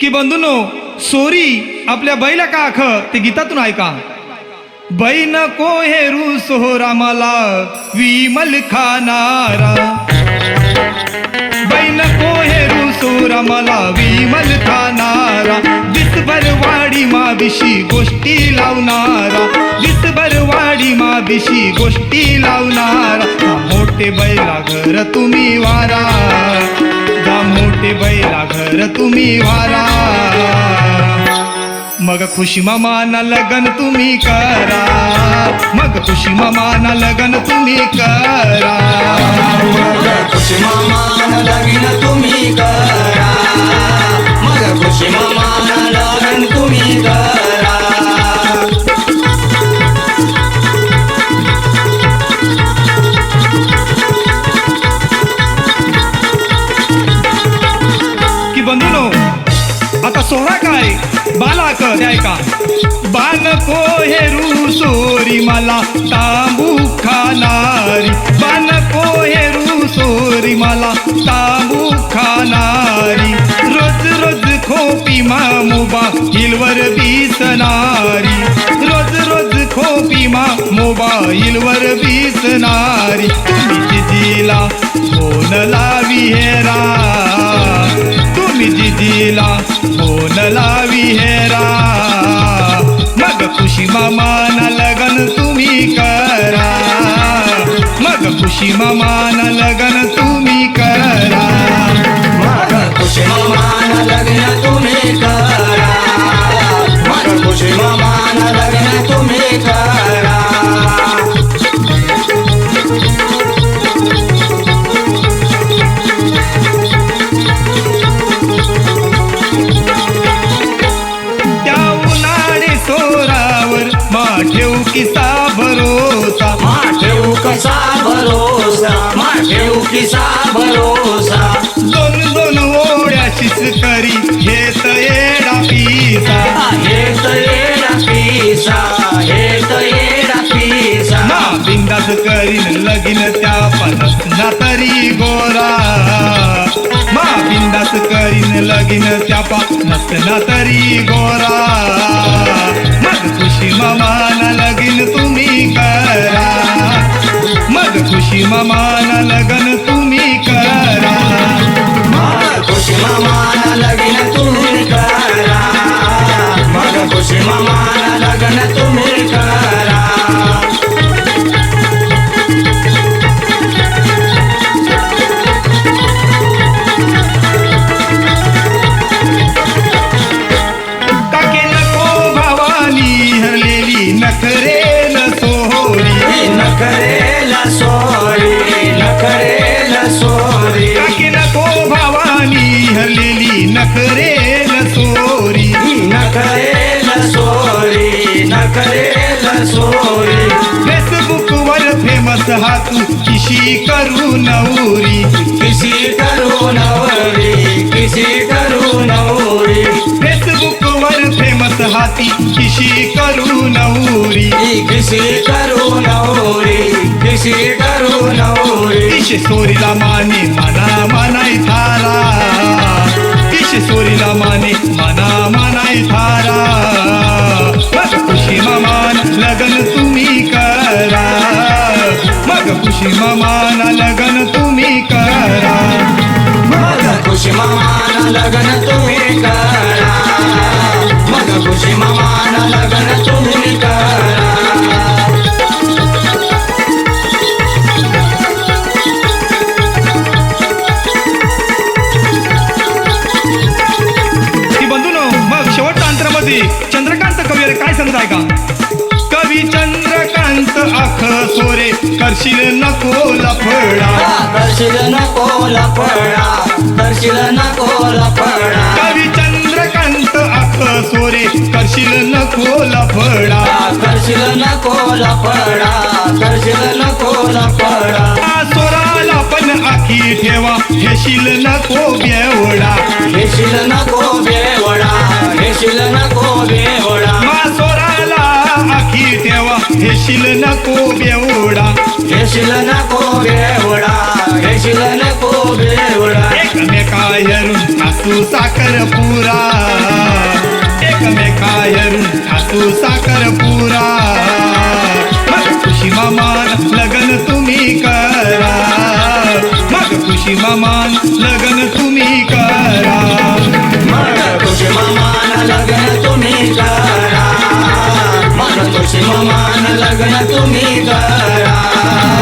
की बंधूनो सोरी आपल्या बैला का आख? ते गीतातून ऐका. बै कोहेरू सोहरा हो मला विमल खानारा. बै कोहेरू सोहरा हो मला विमल खानारा. दिसभर वाडी माविशी गोष्टी लावणारा. दिसभर वाडी माविशी गोष्टी लावणारा. मोठे बैला घर तुम्ही वारा. मोठे बैला घर तुम्ही वारा मग खुशी मामाना लगन तुम्ही करा. मग खुशी मामाना लगन तुम्ही करा. मग खुशी मामान लगन तुम्ही करा. मग खुशी मामान लगन तुम्ही करा. सोळा सोहळा काय बालाक ते ऐका. बान को हेरू सोरी मला तांबू खाणारी. बान को हेरू सोरी मला तांबू खाणारी. रोज रोज खोपी मामोबा हिलवर दिसणारी. रोज रोज खोपी मा मोबाईलवर दिसणारी. मामान लगन तुम्ही करा. मग खुशी मामान लगन तुम्ही करा. मग खुशी मामान लगीन तुम्ही करा. मग खुशी मामान लगीन तुम्ही करा. किसा भरोसा? माठेऊ कसा भरोसा माठेऊ किसा भरोसा. दोन दोन ओढ्याशीच करी घेत येडा पिसा. हेत येडा पिसा हेत येडा पिसा. ना बिंदास करीन लगीन त्या पणस ना तरी गोरा. मा बिंदास करीन लगीन त्या पणस ना तरी गोरा. खुशी मामाना लगीन तुम्ही करा. मग खुशी मामाना लगन तुम्ही करा. मग खुशी मामाना लगीन तुम्ही करा. मग खुशी मामाना लगन तुम्ही नखरेला सोरी नखरेला सोरी. काकी नको भवानी हरलेली नखरेल सोरी. नखरेला सोरी नखरेला सोरी. फेसबुक वर फेमस हातू किशी करू नवरी. किसी करू नवरी किसी करू नवरी. फेसबुक वर फेमस हाती किशी करू नवरी. किसी करू किसी करू नवरी सोरीला माने मना मानाय थारा. किशे सोरीला माने मना मानाय थारा. मग खुशी मामान लगन तुम्ही करा. मग खुशी मामान लगन तुम्ही करा. मग खुशी मामाना लग्न तुम्ही करा. मग खुशी मामाना लग्न करशील नको लफडा. करशील नको लफडा. करशील नको लफडा. कवी चंद्रकांत आख सोरे करशील नको लफडा. करशील नको लफडा. करशील नको लफडा. सोराला पण आखी ठेवा हेशील नको बेवडा. घेशील नको बेवडा. घेशील नको बेवडा. हेशील नको बेवडा. घेशील नको बेवडा घेशील नको बेवडा. एकमेकायरून सासू साखर पुरा एकमेकायरून सासू साखर पुरा खुशी मामान लग्न तुम्ही करा. मग खुशी मामान लग्न तुम्ही करा. खुशी ममान लग्न तुम्ही करा. मन तुम्ही करा